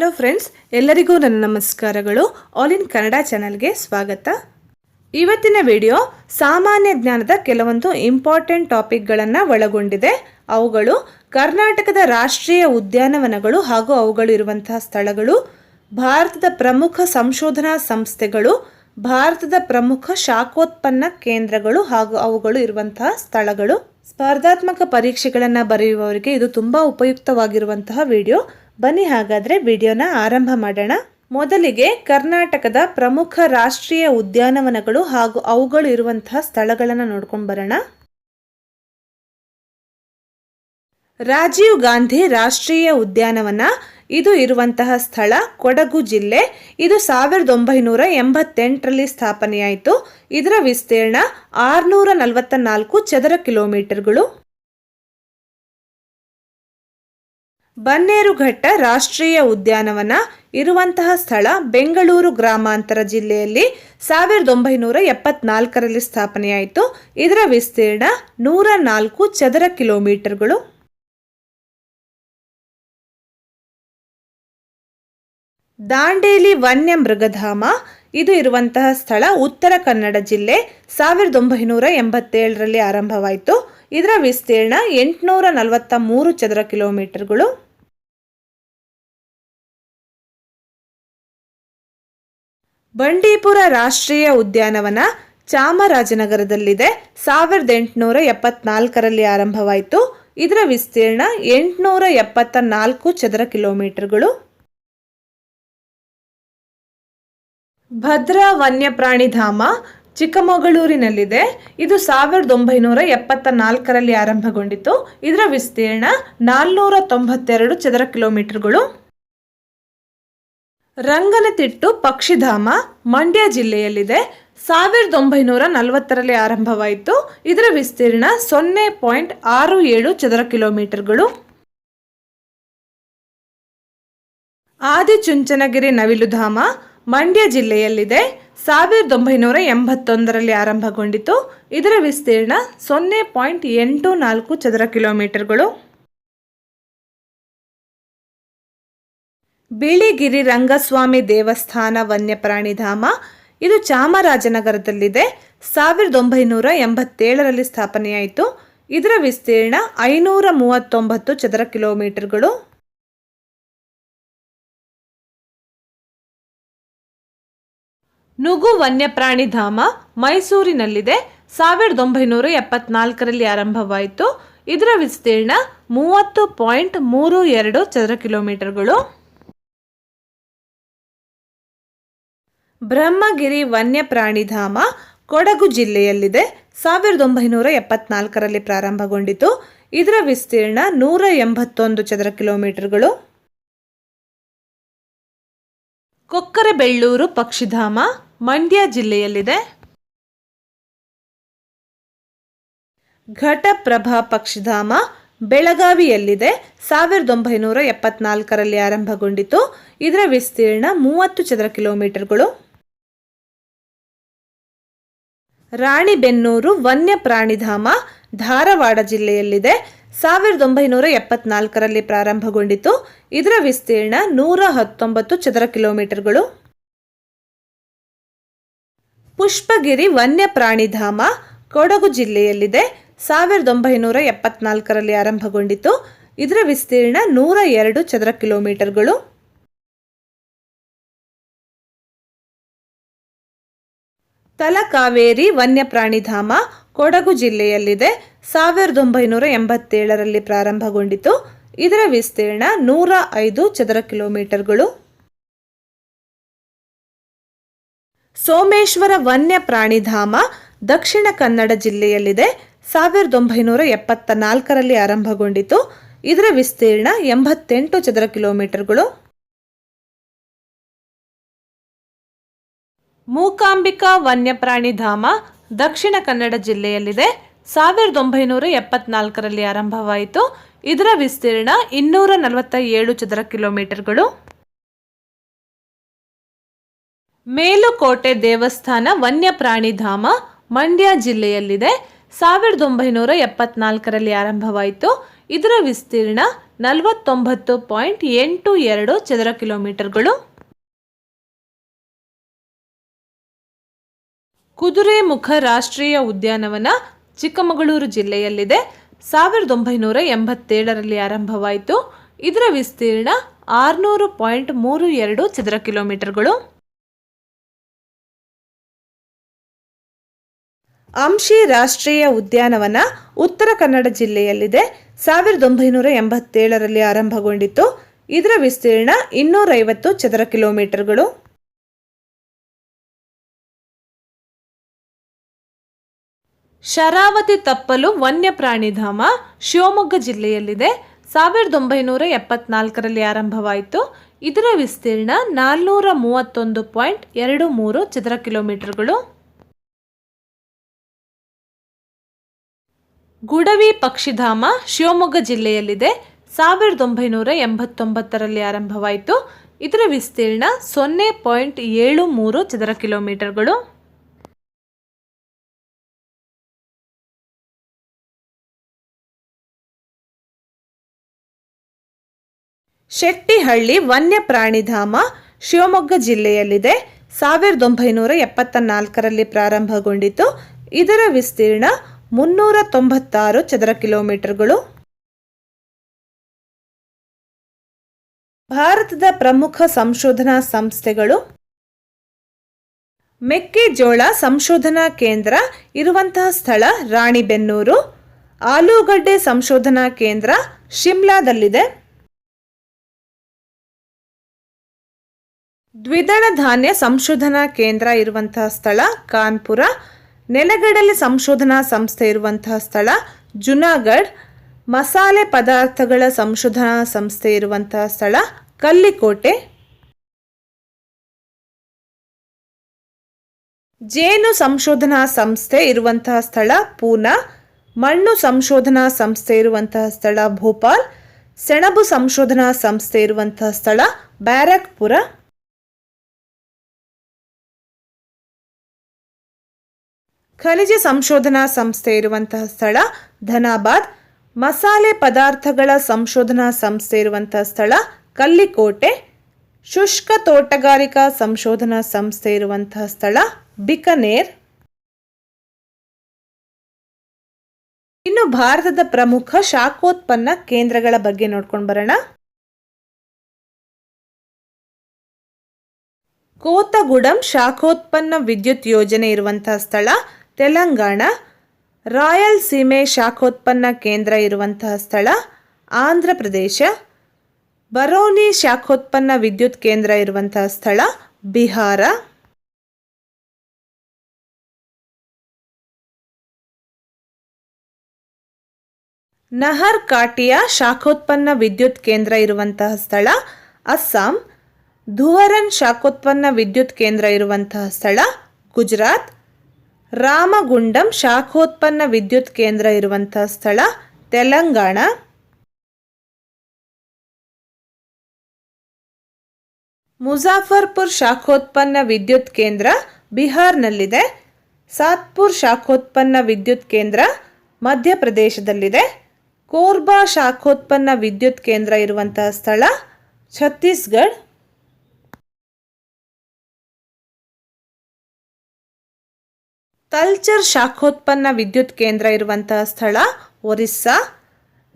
Hello friends ಎಲ್ಲರಿಗೂ ನನ್ನ ನಮಸ್ಕಾರಗಳು. ಆಲ್ ಇನ್ ಕನ್ನಡ ಚಾನಲ್ಗೆ ಸ್ವಾಗತ. ಇವತ್ತಿನ ವಿಡಿಯೋ ಸಾಮಾನ್ಯ ಜ್ಞಾನದ ಕೆಲವೊಂದು ಇಂಪಾರ್ಟೆಂಟ್ ಟಾಪಿಕ್ಗಳನ್ನು ಒಳಗೊಂಡಿದೆ. ಅವುಗಳು ಕರ್ನಾಟಕದ ರಾಷ್ಟ್ರೀಯ ಉದ್ಯಾನವನಗಳು ಹಾಗೂ ಅವುಗಳು ಇರುವಂತಹ ಸ್ಥಳಗಳು, ಭಾರತದ ಪ್ರಮುಖ ಸಂಶೋಧನಾ ಸಂಸ್ಥೆಗಳು, ಭಾರತದ ಪ್ರಮುಖ ಶಾಖೋತ್ಪನ್ನ ಕೇಂದ್ರಗಳು ಹಾಗೂ ಅವುಗಳು ಇರುವಂತಹ ಸ್ಥಳಗಳು. ಸ್ಪರ್ಧಾತ್ಮಕ ಪರೀಕ್ಷೆಗಳನ್ನು ಬರೆಯುವವರಿಗೆ ಇದು ತುಂಬ ಉಪಯುಕ್ತವಾಗಿರುವಂತಹ ವಿಡಿಯೋ ಬನ್ನಿ ಹಾಗಾದರೆ ವಿಡಿಯೋನ ಆರಂಭ ಮಾಡೋಣ. ಮೊದಲಿಗೆ ಕರ್ನಾಟಕದ ಪ್ರಮುಖ ರಾಷ್ಟ್ರೀಯ ಉದ್ಯಾನವನಗಳು ಹಾಗೂ ಅವುಗಳು ಇರುವಂತಹ ಸ್ಥಳಗಳನ್ನು ನೋಡ್ಕೊಂಡು ಬರೋಣ. ರಾಜೀವ್ ಗಾಂಧಿ ರಾಷ್ಟ್ರೀಯ ಉದ್ಯಾನವನ, ಇದು ಇರುವಂತಹ ಸ್ಥಳ ಕೊಡಗು ಜಿಲ್ಲೆ. ಇದು ಸಾವಿರದ ಒಂಬೈನೂರ ಎಂಬತ್ತೆಂಟರಲ್ಲಿ ಸ್ಥಾಪನೆಯಾಯಿತು. ಇದರ ವಿಸ್ತೀರ್ಣ ಆರುನೂರ ನಲವತ್ತ ನಾಲ್ಕು ಚದರ ಕಿಲೋಮೀಟರ್ಗಳು. ಬನ್ನೇರುಘಟ್ಟ ರಾಷ್ಟ್ರೀಯ ಉದ್ಯಾನವನ ಇರುವಂತಹ ಸ್ಥಳ ಬೆಂಗಳೂರು ಗ್ರಾಮಾಂತರ ಜಿಲ್ಲೆಯಲ್ಲಿ ಸಾವಿರದ ಒಂಬೈನೂರ ಎಪ್ಪತ್ನಾಲ್ಕರಲ್ಲಿ ಸ್ಥಾಪನೆಯಾಯಿತು. ಇದರ ವಿಸ್ತೀರ್ಣ ನೂರ ನಾಲ್ಕು ಚದರ ಕಿಲೋಮೀಟರ್ಗಳು. ದಾಂಡೇಲಿ ವನ್ಯ ಮೃಗಧಾಮ, ಇದು ಇರುವಂತಹ ಸ್ಥಳ ಉತ್ತರ ಕನ್ನಡ ಜಿಲ್ಲೆ ಸಾವಿರದ ಒಂಬೈನೂರ ಎಂಬತ್ತೇಳರಲ್ಲಿ ಆರಂಭವಾಯಿತು. ಇದರ ವಿಸ್ತೀರ್ಣ ಎಂಟುನೂರ ನಲವತ್ತ ಮೂರು ಚದರ ಕಿಲೋಮೀಟರ್ಗಳು. ಬಂಡೀಪುರ ರಾಷ್ಟ್ರೀಯ ಉದ್ಯಾನವನ ಚಾಮರಾಜನಗರದಲ್ಲಿದೆ. ಸಾವಿರದ ಎಂಟುನೂರ ಎಪ್ಪತ್ನಾಲ್ಕರಲ್ಲಿ ಆರಂಭವಾಯಿತು. ಇದರ ವಿಸ್ತೀರ್ಣ ಎಂಟುನೂರ ಎಪ್ಪತ್ತ ನಾಲ್ಕು ಚದರ ಕಿಲೋಮೀಟರ್ಗಳು. ಭದ್ರಾ ವನ್ಯಪ್ರಾಣಿ ಧಾಮ ಚಿಕ್ಕಮಗಳೂರಿನಲ್ಲಿದೆ. ಇದು ಸಾವಿರದ ಒಂಬೈನೂರ ಎಪ್ಪತ್ತ ನಾಲ್ಕರಲ್ಲಿ ಆರಂಭಗೊಂಡಿತು ಇದರ ವಿಸ್ತೀರ್ಣ ನಾಲ್ನೂರ ತೊಂಬತ್ತೆರಡು ಚದರ ಕಿಲೋಮೀಟರ್ಗಳು. ರಂಗನತಿಟ್ಟು, ಪಕ್ಷಿಧಾಮ, ಮಂಡ್ಯ ಜಿಲ್ಲೆಯಲ್ಲಿದೆ. ಸಾವಿರದ ಒಂಬೈನೂರ ನಲವತ್ತರಲ್ಲಿ ಆರಂಭವಾಯಿತು. ಇದರ ವಿಸ್ತೀರ್ಣ ಸೊನ್ನೆ ಪಾಯಿಂಟ್ ಆರು ಏಳು ಚದರ ಕಿಲೋಮೀಟರ್ಗಳು. ಆದಿಚುಂಚನಗಿರಿ ನವಿಲುಧಾಮ, ಮಂಡ್ಯ ಜಿಲ್ಲೆಯಲ್ಲಿದೆ. ಸಾವಿರದ ಒಂಬೈನೂರ ಎಂಬತ್ತೊಂದರಲ್ಲಿ ಆರಂಭಗೊಂಡಿತು. ಇದರ ವಿಸ್ತೀರ್ಣ ಸೊನ್ನೆ ಪಾಯಿಂಟ್ ಎಂಟು ನಾಲ್ಕು ಚದರ ಕಿಲೋಮೀಟರ್ಗಳು. ಬಿಳಿಗಿರಿ ರಂಗಸ್ವಾಮಿ ದೇವಸ್ಥಾನ ವನ್ಯಪ್ರಾಣಿಧಾಮ. ಇದು ಚಾಮರಾಜನಗರದಲ್ಲಿದೆ. ಸಾವಿರದ ಒಂಬೈನೂರ ಎಂಬತ್ತೇಳರಲ್ಲಿ ಸ್ಥಾಪನೆಯಾಯಿತು. ಇದರ ವಿಸ್ತೀರ್ಣ ಐನೂರ ಮೂವತ್ತೊಂಬತ್ತು ಚದರ ಕಿಲೋಮೀಟರ್ಗಳು. ನುಗು ವನ್ಯಪ್ರಾಣಿ ಧಾಮ ಮೈಸೂರಿನಲ್ಲಿದೆ. ಸಾವಿರದ ಒಂಬೈನೂರ ಎಪ್ಪತ್ನಾಲ್ಕರಲ್ಲಿ ಆರಂಭವಾಯಿತು. ಇದರ ವಿಸ್ತೀರ್ಣ ಮೂವತ್ತು ಪಾಯಿಂಟ್ ಮೂರು ಎರಡು ಚದರ ಕಿಲೋಮೀಟರ್ಗಳು. ಬ್ರಹ್ಮಗಿರಿ ವನ್ಯಪ್ರಾಣಿ ಧಾಮ ಕೊಡಗು ಜಿಲ್ಲೆಯಲ್ಲಿದೆ. ಸಾವಿರದ ಒಂಬೈನೂರ ಎಪ್ಪತ್ನಾಲ್ಕರಲ್ಲಿ ಪ್ರಾರಂಭಗೊಂಡಿತು. ಇದರ ವಿಸ್ತೀರ್ಣ ನೂರ ಎಂಬತ್ತೊಂದು ಚದರ ಕಿಲೋಮೀಟರ್ಗಳು. ಕೊಕ್ಕರೆಬೆಳ್ಳೂರು ಪಕ್ಷಿಧಾಮ ಮಂಡ್ಯ ಜಿಲ್ಲೆಯಲ್ಲಿದೆ. ಘಟಪ್ರಭಾ ಪಕ್ಷಿಧಾಮ ಬೆಳಗಾವಿಯಲ್ಲಿದೆ. ಸಾವಿರದ ಒಂಬೈನೂರ ಎಪ್ಪತ್ನಾಲ್ಕರಲ್ಲಿ ಆರಂಭಗೊಂಡಿತು. ಇದರ ವಿಸ್ತೀರ್ಣ ಮೂವತ್ತು ಚದರ ಕಿಲೋಮೀಟರ್ಗಳು. ರಾಣಿಬೆನ್ನೂರು ವನ್ಯಪ್ರಾಣಿಧಾಮ ಧಾರವಾಡ ಜಿಲ್ಲೆಯಲ್ಲಿದೆ. ಸಾವಿರದ ಒಂಬೈನೂರ ಎಪ್ಪತ್ನಾಲ್ಕರಲ್ಲಿ ಪ್ರಾರಂಭಗೊಂಡಿತು. ಇದರ ವಿಸ್ತೀರ್ಣ ನೂರ ಹತ್ತೊಂಬತ್ತು ಚದರ ಕಿಲೋಮೀಟರ್ಗಳು. ಪುಷ್ಪಗಿರಿ ವನ್ಯಪ್ರಾಣಿಧಾಮ ಕೊಡಗು ಜಿಲ್ಲೆಯಲ್ಲಿದೆ. ಸಾವಿರದ ಒಂಬೈನೂರ ಎಪ್ಪತ್ನಾಲ್ಕರಲ್ಲಿ ಆರಂಭಗೊಂಡಿತು. ಇದರ ವಿಸ್ತೀರ್ಣ ನೂರ ಎರಡು ಚದರ ಕಿಲೋಮೀಟರ್ಗಳು. ತಲಕಾವೇರಿ ವನ್ಯಪ್ರಾಣಿಧಾಮ ಕೊಡಗು ಜಿಲ್ಲೆಯಲ್ಲಿದೆ. ಸಾವಿರದ ಒಂಬೈನೂರ ಎಂಬತ್ತೇಳರಲ್ಲಿ ಪ್ರಾರಂಭಗೊಂಡಿತು. ಇದರ ವಿಸ್ತೀರ್ಣ ನೂರ ಐದು ಚದರ ಕಿಲೋಮೀಟರ್ಗಳು. ಸೋಮೇಶ್ವರ ವನ್ಯ ಪ್ರಾಣಿಧಾಮ ದಕ್ಷಿಣ ಕನ್ನಡ ಜಿಲ್ಲೆಯಲ್ಲಿದೆ. ಸಾವಿರದ ಒಂಬೈನೂರ ಎಪ್ಪತ್ತ ನಾಲ್ಕರಲ್ಲಿ ಆರಂಭಗೊಂಡಿತು. ಇದರ ವಿಸ್ತೀರ್ಣ ಎಂಬತ್ತೆಂಟು ಚದರ ಕಿಲೋಮೀಟರ್ಗಳು. ಮೂಕಾಂಬಿಕಾ ವನ್ಯಪ್ರಾಣಿಧಾಮ ದಕ್ಷಿಣ ಕನ್ನಡ ಜಿಲ್ಲೆಯಲ್ಲಿದೆ. ಸಾವಿರದ ಒಂಬೈನೂರ ಎಪ್ಪತ್ನಾಲ್ಕರಲ್ಲಿ ಆರಂಭವಾಯಿತು. ಇದರ ವಿಸ್ತೀರ್ಣ ಇನ್ನೂರ ನಲವತ್ತ ಏಳು ಚದರ ಕಿಲೋಮೀಟರ್ಗಳು. ಮೇಲುಕೋಟೆ ದೇವಸ್ಥಾನ ವನ್ಯಪ್ರಾಣಿಧಾಮ ಮಂಡ್ಯ ಜಿಲ್ಲೆಯಲ್ಲಿದೆ. ಸಾವಿರದ ಒಂಬೈನೂರ ಎಪ್ಪತ್ನಾಲ್ಕರಲ್ಲಿ ಆರಂಭವಾಯಿತು. ಇದರ ವಿಸ್ತೀರ್ಣ ನಲವತ್ತೊಂಬತ್ತು ಪಾಯಿಂಟ್ ಎಂಟು ಎರಡು ಚದರ ಕಿಲೋಮೀಟರ್ಗಳು. ಕುದುರೆಮುಖ ರಾಷ್ಟ್ರೀಯ ಉದ್ಯಾನವನ ಚಿಕ್ಕಮಗಳೂರು ಜಿಲ್ಲೆಯಲ್ಲಿದೆ. ಸಾವಿರದ ಒಂಬೈನೂರ ಎಂಬತ್ತೇಳರಲ್ಲಿ ಆರಂಭವಾಯಿತು. ಇದರ ವಿಸ್ತೀರ್ಣ ಆರುನೂರು ಪಾಯಿಂಟ್ ಮೂರು ಎರಡು ಚದರ ಕಿಲೋಮೀಟರ್ಗಳು. ಅಂಶಿ ರಾಷ್ಟ್ರೀಯ ಉದ್ಯಾನವನ ಉತ್ತರ ಕನ್ನಡ ಜಿಲ್ಲೆಯಲ್ಲಿದೆ. ಸಾವಿರದ ಒಂಬೈನೂರ ಎಂಬತ್ತೇಳರಲ್ಲಿ ಆರಂಭಗೊಂಡಿತ್ತು. ಇದರ ವಿಸ್ತೀರ್ಣ ಇನ್ನೂರೈವತ್ತು ಚದರ ಕಿಲೋಮೀಟರ್ಗಳು. ಶರಾವತಿ ತಪ್ಪಲು ವನ್ಯಪ್ರಾಣಿಧಾಮ ಶಿವಮೊಗ್ಗ ಜಿಲ್ಲೆಯಲ್ಲಿದೆ. ಸಾವಿರದ ಒಂಬೈನೂರ ಎಪ್ಪತ್ನಾಲ್ಕರಲ್ಲಿ ಆರಂಭವಾಯಿತು. ಇದರ ವಿಸ್ತೀರ್ಣ ನಾಲ್ನೂರ ಮೂವತ್ತೊಂದು ಪಾಯಿಂಟ್ ಎರಡು ಮೂರು ಚದರ ಕಿಲೋಮೀಟರ್ಗಳು. ಗುಡವಿ ಪಕ್ಷಿಧಾಮ ಶಿವಮೊಗ್ಗ ಜಿಲ್ಲೆಯಲ್ಲಿದೆ. ಸಾವಿರದ ಒಂಬೈನೂರ ಎಂಬತ್ತೊಂಬತ್ತರಲ್ಲಿ ಆರಂಭವಾಯಿತು. ಇದರ ವಿಸ್ತೀರ್ಣ ಸೊನ್ನೆ ಪಾಯಿಂಟ್ ಏಳು ಮೂರು ಚದರ ಕಿಲೋಮೀಟರ್ಗಳು. ಶೆಟ್ಟಿಹಳ್ಳಿ ವನ್ಯಪ್ರಾಣಿಧಾಮ ಶಿವಮೊಗ್ಗ ಜಿಲ್ಲೆಯಲ್ಲಿದೆ. ಸಾವಿರದ ಒಂಬೈನೂರ ಎಪ್ಪತ್ತ ನಾಲ್ಕರಲ್ಲಿ ಪ್ರಾರಂಭಗೊಂಡಿತು. ಇದರ ವಿಸ್ತೀರ್ಣ ಮುನ್ನೂರ ತೊಂಬತ್ತಾರು ಚದರ ಕಿಲೋಮೀಟರ್ಗಳು. ಭಾರತದ ಪ್ರಮುಖ ಸಂಶೋಧನಾ ಸಂಸ್ಥೆಗಳು. ಮೆಕ್ಕೆಜೋಳ ಸಂಶೋಧನಾ ಕೇಂದ್ರ ಇರುವಂತಹ ಸ್ಥಳ ರಾಣಿಬೆನ್ನೂರು. ಆಲೂಗಡ್ಡೆ ಸಂಶೋಧನಾ ಕೇಂದ್ರ ಶಿಮ್ಲಾದಲ್ಲಿದೆ. ದ್ವಿದಳ ಧಾನ್ಯ ಸಂಶೋಧನಾ ಕೇಂದ್ರ ಇರುವಂತಹ ಸ್ಥಳ ಕಾನ್ಪುರ. ನೆಲಗಡಲೆ ಸಂಶೋಧನಾ ಸಂಸ್ಥೆ ಇರುವಂತಹ ಸ್ಥಳ ಜುನಾಗಢ್ ಮಸಾಲೆ ಪದಾರ್ಥಗಳ ಸಂಶೋಧನಾ ಸಂಸ್ಥೆ ಇರುವಂತಹ ಸ್ಥಳ ಕಲ್ಲಿಕೋಟೆ. ಜೇನು ಸಂಶೋಧನಾ ಸಂಸ್ಥೆ ಇರುವಂತಹ ಸ್ಥಳ ಪೂನಾ. ಮಣ್ಣು ಸಂಶೋಧನಾ ಸಂಸ್ಥೆ ಇರುವಂತಹ ಸ್ಥಳ ಭೋಪಾಲ್. ಸೆಣಬು ಸಂಶೋಧನಾ ಸಂಸ್ಥೆ ಇರುವಂತಹ ಸ್ಥಳ ಬ್ಯಾರಕ್ಪುರ. ಖನಿಜ ಸಂಶೋಧನಾ ಸಂಸ್ಥೆ ಇರುವಂತಹ ಸ್ಥಳ ಧನಾಬಾದ್. ಮಸಾಲೆ ಪದಾರ್ಥಗಳ ಸಂಶೋಧನಾ ಸಂಸ್ಥೆ ಇರುವಂತಹ ಸ್ಥಳ ಕಲ್ಲಿಕೋಟೆ. ಶುಷ್ಕ ತೋಟಗಾರಿಕಾ ಸಂಶೋಧನಾ ಸಂಸ್ಥೆ ಇರುವಂತಹ ಸ್ಥಳ ಬಿಕನೇರ್. ಇನ್ನು ಭಾರತದ ಪ್ರಮುಖ ಶಾಖೋತ್ಪನ್ನ ಕೇಂದ್ರಗಳ ಬಗ್ಗೆ ನೋಡ್ಕೊಂಡು ಬರೋಣ. ಕೋತಗುಡಂ ಶಾಖೋತ್ಪನ್ನ ವಿದ್ಯುತ್ ಯೋಜನೆ ಇರುವಂತಹ ಸ್ಥಳ ತೆಲಂಗಾಣ ರಾಯಲ್ ಸೀಮೆ ಶಾಖೋತ್ಪನ್ನ ಕೇಂದ್ರ ಇರುವಂತಹ ಸ್ಥಳ ಆಂಧ್ರ ಪ್ರದೇಶ. ಬರೋನಿ ಶಾಖೋತ್ಪನ್ನ ವಿದ್ಯುತ್ ಕೇಂದ್ರ ಇರುವಂತಹ ಸ್ಥಳ ಬಿಹಾರ. ನಹರ್ ಕಾಟಿಯ ಶಾಖೋತ್ಪನ್ನ ವಿದ್ಯುತ್ ಕೇಂದ್ರ ಇರುವಂತಹ ಸ್ಥಳ ಅಸ್ಸಾಂ. ಧುವರನ್ ಶಾಖೋತ್ಪನ್ನ ವಿದ್ಯುತ್ ಕೇಂದ್ರ ಇರುವಂತಹ ಸ್ಥಳ ಗುಜರಾತ್. ರಾಮಗುಂಡಂ ಶಾಖೋತ್ಪನ್ನ ವಿದ್ಯುತ್ ಕೇಂದ್ರ ಇರುವಂತಹ ಸ್ಥಳ ತೆಲಂಗಾಣ. ಮುಜಾಫರ್ಪುರ್ ಶಾಖೋತ್ಪನ್ನ ವಿದ್ಯುತ್ ಕೇಂದ್ರ ಬಿಹಾರ್ನಲ್ಲಿದೆ. ಸಾತ್ಪುರ್ ಶಾಖೋತ್ಪನ್ನ ವಿದ್ಯುತ್ ಕೇಂದ್ರ ಮಧ್ಯಪ್ರದೇಶದಲ್ಲಿದೆ. ಕೋರ್ಬಾ ಶಾಖೋತ್ಪನ್ನ ವಿದ್ಯುತ್ ಕೇಂದ್ರ ಇರುವಂತಹ ಸ್ಥಳ ಛತ್ತೀಸ್ಗಢ್. ತಲ್ಚರ್ ಶಾಖೋತ್ಪನ್ನ ವಿದ್ಯುತ್ ಕೇಂದ್ರ ಇರುವಂತಹ ಸ್ಥಳ ಒರಿಸ್ಸಾ.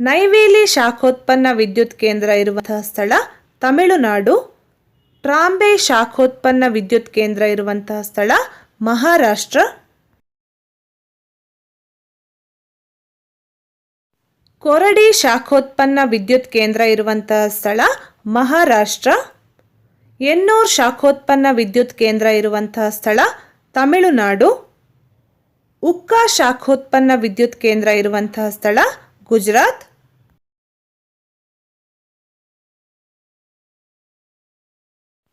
ನೈವೇಲಿ ಶಾಖೋತ್ಪನ್ನ ವಿದ್ಯುತ್ ಕೇಂದ್ರ ಇರುವಂತಹ ಸ್ಥಳ ತಮಿಳುನಾಡು. ಟ್ರಾಂಬೆ ಶಾಖೋತ್ಪನ್ನ ವಿದ್ಯುತ್ ಕೇಂದ್ರ ಇರುವಂತಹ ಸ್ಥಳ ಮಹಾರಾಷ್ಟ್ರ. ಕೊರಡಿ ಶಾಖೋತ್ಪನ್ನ ವಿದ್ಯುತ್ ಕೇಂದ್ರ ಇರುವಂತಹ ಸ್ಥಳ ಮಹಾರಾಷ್ಟ್ರ. ಎನ್ನೂರ್ ಶಾಖೋತ್ಪನ್ನ ವಿದ್ಯುತ್ ಕೇಂದ್ರ ಇರುವಂತಹ ಸ್ಥಳ ತಮಿಳುನಾಡು. ಉಕ್ಕಾ ಶಾಖೋತ್ಪನ್ನ ವಿದ್ಯುತ್ ಕೇಂದ್ರ ಇರುವಂತಹ ಸ್ಥಳ ಗುಜರಾತ್.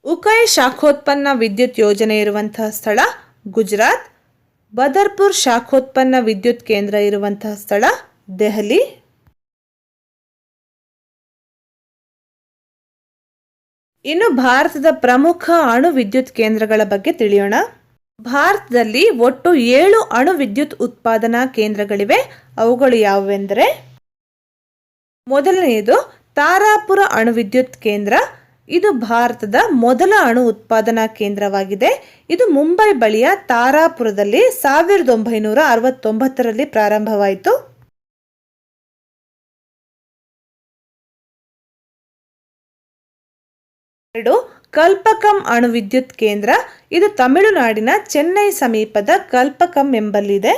ಉಕೈ ಶಾಖೋತ್ಪನ್ನ ವಿದ್ಯುತ್ ಯೋಜನೆ ಇರುವಂತಹ ಸ್ಥಳ ಗುಜರಾತ್. ಬದರ್ಪುರ್ ಶಾಖೋತ್ಪನ್ನ ವಿದ್ಯುತ್ ಕೇಂದ್ರ ಇರುವಂತಹ ಸ್ಥಳ ದೆಹಲಿ. ಇನ್ನು ಭಾರತದ ಪ್ರಮುಖ ಅಣು ವಿದ್ಯುತ್ ಕೇಂದ್ರಗಳ ಬಗ್ಗೆ ತಿಳಿಯೋಣ. ಭಾರತದಲ್ಲಿ ಒಟ್ಟು ಏಳು ಅಣು ವಿದ್ಯುತ್ ಉತ್ಪಾದನಾ ಕೇಂದ್ರಗಳಿವೆ. ಅವುಗಳು ಯಾವುವೆಂದರೆ ಮೊದಲನೆಯದು ತಾರಾಪುರ ಅಣು ವಿದ್ಯುತ್ ಕೇಂದ್ರ. ಇದು ಭಾರತದ ಮೊದಲ ಅಣು ಉತ್ಪಾದನಾ ಕೇಂದ್ರವಾಗಿದೆ. ಇದು ಮುಂಬೈ ಬಳಿಯ ತಾರಾಪುರದಲ್ಲಿ ಸಾವಿರದ ಒಂಬೈನೂರ ಅರವತ್ತೊಂಬತ್ತರಲ್ಲಿ ಪ್ರಾರಂಭವಾಯಿತು. ಎರಡು, ಕಲ್ಪಕಂ ಅಣು ವಿದ್ಯುತ್ ಕೇಂದ್ರ. ಇದು ತಮಿಳುನಾಡಿನ ಚೆನ್ನೈ ಸಮೀಪದ ಕಲ್ಪಕಂ ಎಂಬಲ್ಲಿದೆ.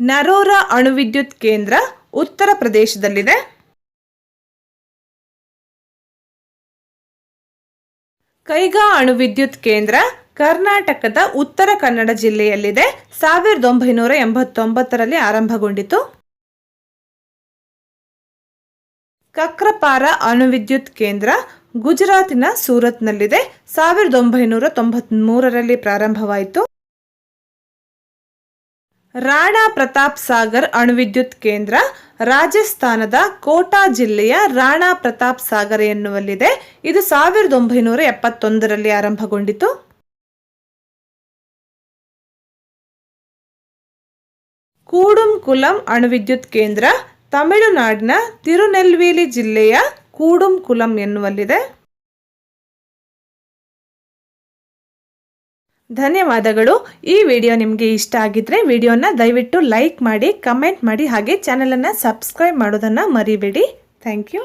ನರೋರಾ ಅಣುವಿದ್ಯುತ್ ಕೇಂದ್ರ ಉತ್ತರ ಪ್ರದೇಶದಲ್ಲಿದೆ. ಕೈಗಾ ಅಣುವಿದ್ಯುತ್ ಕೇಂದ್ರ ಕರ್ನಾಟಕದ ಉತ್ತರ ಕನ್ನಡ ಜಿಲ್ಲೆಯಲ್ಲಿದೆ. ಸಾವಿರದ ಒಂಬೈನೂರ ಎಂಬತ್ತೊಂಬತ್ತರಲ್ಲಿ ಆರಂಭಗೊಂಡಿತು. ಕಕ್ರಪಾರ ಅಣುವಿದ್ಯುತ್ ಕೇಂದ್ರ ಗುಜರಾತಿನ ಸೂರತ್ನಲ್ಲಿದೆ. ಸಾವಿರದ ಒಂಬೈನೂರ ತೊಂಬತ್ಮೂರರಲ್ಲಿ ಪ್ರಾರಂಭವಾಯಿತು. ರಾಣಾ ಪ್ರತಾಪ್ ಸಾಗರ್ ಅಣುವಿದ್ಯುತ್ ಕೇಂದ್ರ ರಾಜಸ್ಥಾನದ ಕೋಟಾ ಜಿಲ್ಲೆಯ ರಾಣಾ ಪ್ರತಾಪ್ ಸಾಗರ್ ಎನ್ನುವಲ್ಲಿದೆ. ಇದು ಸಾವಿರದ ಒಂಬೈನೂರ ಎಪ್ಪತ್ತೊಂದರಲ್ಲಿ ಆರಂಭಗೊಂಡಿತು. ಕೂಡುಂಕುಲಂ ಅಣುವಿದ್ಯುತ್ ಕೇಂದ್ರ ತಮಿಳುನಾಡಿನ ತಿರುನೆಲ್ವೇಲಿ ಜಿಲ್ಲೆಯ ಕೂಡುಂಕುಲಂ ಎನ್ನುವಲ್ಲಿದೆ. ಧನ್ಯವಾದಗಳು. ಈ ವಿಡಿಯೋ ನಿಮಗೆ ಇಷ್ಟ ಆಗಿದ್ರೆ ವಿಡಿಯೋನ ದಯವಿಟ್ಟು ಲೈಕ್ ಮಾಡಿ, ಕಮೆಂಟ್ ಮಾಡಿ, ಹಾಗೆ ಚಾನಲನ್ನು ಸಬ್ಸ್ಕ್ರೈಬ್ ಮಾಡೋದನ್ನು ಮರಿಬೇಡಿ. Thank you.